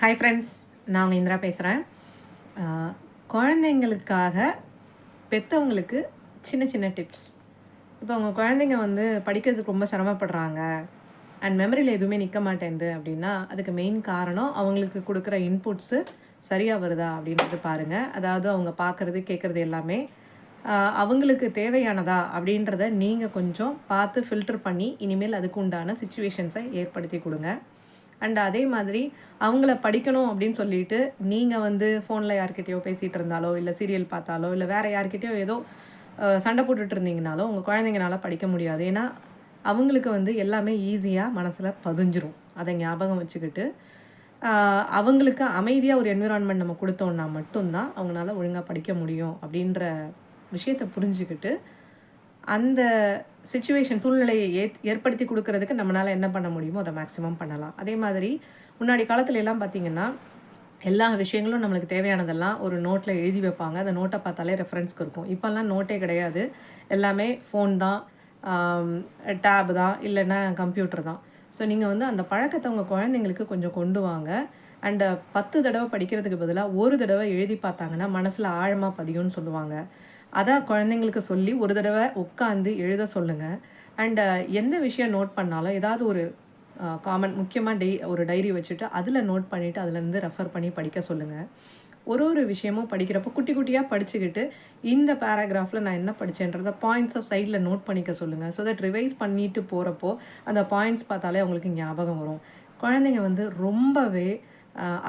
Hi friends நான் உங்கள் இந்திரா பேசுகிறேன் குழந்தைங்களுக்காக பெற்றவங்களுக்கு சின்ன சின்ன டிப்ஸ் இப்போ உங்கள் குழந்தைங்க வந்து படிக்கிறதுக்கு ரொம்ப சிரமப்படுறாங்க. அண்ட் மெமரியில் எதுவுமே நிற்க மாட்டேங்குது அப்படின்னா அதுக்கு மெயின் காரணம் அவங்களுக்கு கொடுக்குற இன்புட்ஸு சரியாக வருதா அப்படின்றது பாருங்கள் அதாவது அவங்க பார்க்குறது கேட்குறது எல்லாமே அவங்களுக்கு தேவையானதா அப்படின்றத நீங்கள் கொஞ்சம் பார்த்து ஃபில்டர் பண்ணி இனிமேல் அதுக்கு உண்டான சுச்சுவேஷன்ஸை ஏற்படுத்தி கொடுங்க. அண்ட் அதே மாதிரி அவங்கள படிக்கணும் அப்படின்னு சொல்லிட்டு நீங்கள் வந்து ஃபோனில் யார்கிட்டயோ பேசிகிட்டு இருந்தாலோ இல்லை சீரியல் பார்த்தாலோ இல்லை வேறு யார்கிட்டயோ ஏதோ சண்டை போட்டுட்டு இருந்தீங்கனாலோ உங்கள் குழந்தைங்கனால படிக்க முடியாது. ஏன்னா அவங்களுக்கு வந்து எல்லாமே ஈஸியாக மனசில் பதிஞ்சிரும். அதை ஞாபகம் வச்சுக்கிட்டு அவங்களுக்கு அமைதியாக ஒரு என்விரான்மெண்ட் நம்ம கொடுத்தோன்னா மட்டும்தான் அவங்களால ஒழுங்காக படிக்க முடியும் அப்படின்ற விஷயத்தை புரிஞ்சுக்கிட்டு அந்த சுச்சுவேஷன் சூழ்நிலையை ஏ ஏற்படுத்தி கொடுக்கறதுக்கு நம்மளால் என்ன பண்ண முடியுமோ அதை மேக்ஸிமம் பண்ணலாம். அதே மாதிரி முன்னாடி காலத்துல எல்லாம் பார்த்தீங்கன்னா எல்லா விஷயங்களும் நம்மளுக்கு தேவையானதெல்லாம் ஒரு நோட்டில் எழுதி வைப்பாங்க. அந்த நோட்டை பார்த்தாலே ரெஃபரன்ஸ்க்கு இருக்கும் இப்போல்லாம் நோட்டே கிடையாது. எல்லாமே ஃபோன் தான் டேப் தான் இல்லைன்னா கம்ப்யூட்டர் தான். ஸோ நீங்கள் வந்து அந்த பழக்கத்தை உங்கள் குழந்தைங்களுக்கு கொஞ்சம் கொண்டு வாங்க. அண்டு பத்து தடவை படிக்கிறதுக்கு பதிலாக ஒரு தடவை எழுதி பார்த்தாங்கன்னா மனசில் ஆழமாக பதியும்னு சொல்லுவாங்க. அதான் குழந்தைங்களுக்கு சொல்லி ஒரு தடவை உட்காந்து எழுத சொல்லுங்கள் அண்ட் uh, எந்த விஷயம் நோட் பண்ணாலும் ஏதாவது ஒரு uh, காமன் முக்கியமாக டெய் ஒரு டைரி வச்சுட்டு அதில் நோட் பண்ணிவிட்டு அதுலேருந்து ரெஃபர் பண்ணி படிக்க சொல்லுங்கள் ஒரு ஒரு விஷயமும் படிக்கிறப்போ குட்டி குட்டியாக படிச்சுக்கிட்டு இந்த பேராகிராஃபில் நான் என்ன படித்தேன்றத பாயிண்ட்ஸை சைடில் நோட் பண்ணிக்க சொல்லுங்கள் ஸோ தட் ரிவைஸ் பண்ணிட்டு போகிறப்போ அந்த பாயிண்ட்ஸ் பார்த்தாலே அவங்களுக்கு ஞாபகம் வரும். குழந்தைங்க வந்து ரொம்பவே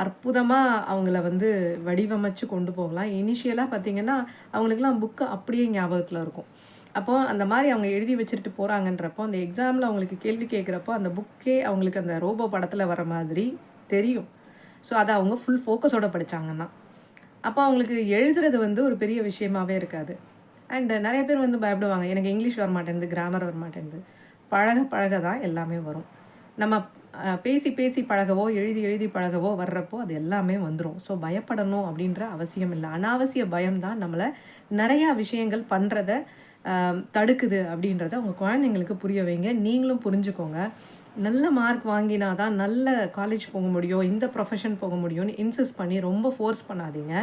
அற்புதமாக அவங்கள வந்து வடிவமைச்சு கொண்டு போகலாம். இனிஷியலாக பார்த்தீங்கன்னா அவங்களுக்குலாம் புக்கு அப்படியே ஞாபகத்தில் இருக்கும். அப்போ அந்த மாதிரி அவங்க எழுதி வச்சுட்டு போகிறாங்கன்றப்போ அந்த எக்ஸாமில் அவங்களுக்கு கேள்வி கேட்குறப்போ அந்த புக்கே அவங்களுக்கு அந்த ரோபோ படத்தில் வர மாதிரி தெரியும். ஸோ அதை அவங்க ஃபுல் ஃபோக்கஸோட படிச்சாங்கன்னா. அப்போ அவங்களுக்கு எழுதுறது வந்து ஒரு பெரிய விஷயமாவே இருக்காது. அண்ட் நிறைய பேர் வந்து பயப்படுவாங்க எனக்கு இங்கிலீஷ் வர மாட்டேங்குது கிராமர் வர மாட்டேங்குது பழக பழக தான் எல்லாமே வரும். நம்ம பேசி பேசி பழகவோ எழுதி எழுதி பழகவோ வர்றப்போ அது எல்லாமே வந்துடும் ஸோ பயப்படணும் அப்படின்ற அவசியம் இல்லை. அனாவசிய பயம்தான் நம்மளை நிறையா விஷயங்கள் பண்ணுறத தடுக்குது அப்படின்றத உங்கள் குழந்தைங்களுக்கு புரிய வைங்க. நீங்களும் புரிஞ்சுக்கோங்க. நல்ல மார்க் வாங்கினா தான் நல்ல காலேஜ் போக முடியும். இந்த ப்ரொஃபஷன் போக முடியும்னு இன்சிஸ்ட் பண்ணி ரொம்ப ஃபோர்ஸ் பண்ணாதீங்க.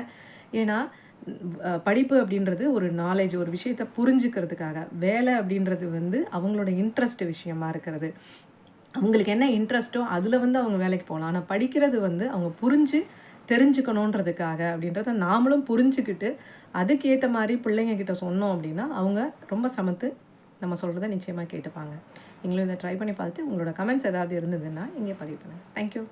ஏன்னா படிப்பு அப்படின்றது ஒரு நாலேஜ் ஒரு விஷயத்தை புரிஞ்சுக்கிறதுக்காக. வேலை அப்படின்றது வந்து அவங்களோட இன்ட்ரெஸ்ட் விஷயமா இருக்கிறது. அவங்களுக்கு என்ன இன்ட்ரெஸ்ட்டோ அதில் வந்து அவங்க வேலைக்கு போகலாம். ஆனால் படிக்கிறது வந்து அவங்க புரிஞ்சு தெரிஞ்சுக்கணுன்றதுக்காக அப்படின்றத நாமளும் புரிஞ்சுக்கிட்டு அதுக்கேற்ற மாதிரி பிள்ளைங்க கிட்ட சொன்னோம் அப்படின்னா அவங்க ரொம்ப சமத்து நம்ம சொல்கிறத நிச்சயமாக கேட்டுப்பாங்க. நீங்களும் இதை ட்ரை பண்ணி பார்த்துட்டு உங்களோட கமெண்ட்ஸ் ஏதாவது இருந்ததுன்னா இங்கே பதிவு பண்ணுங்கள் தேங்க்யூ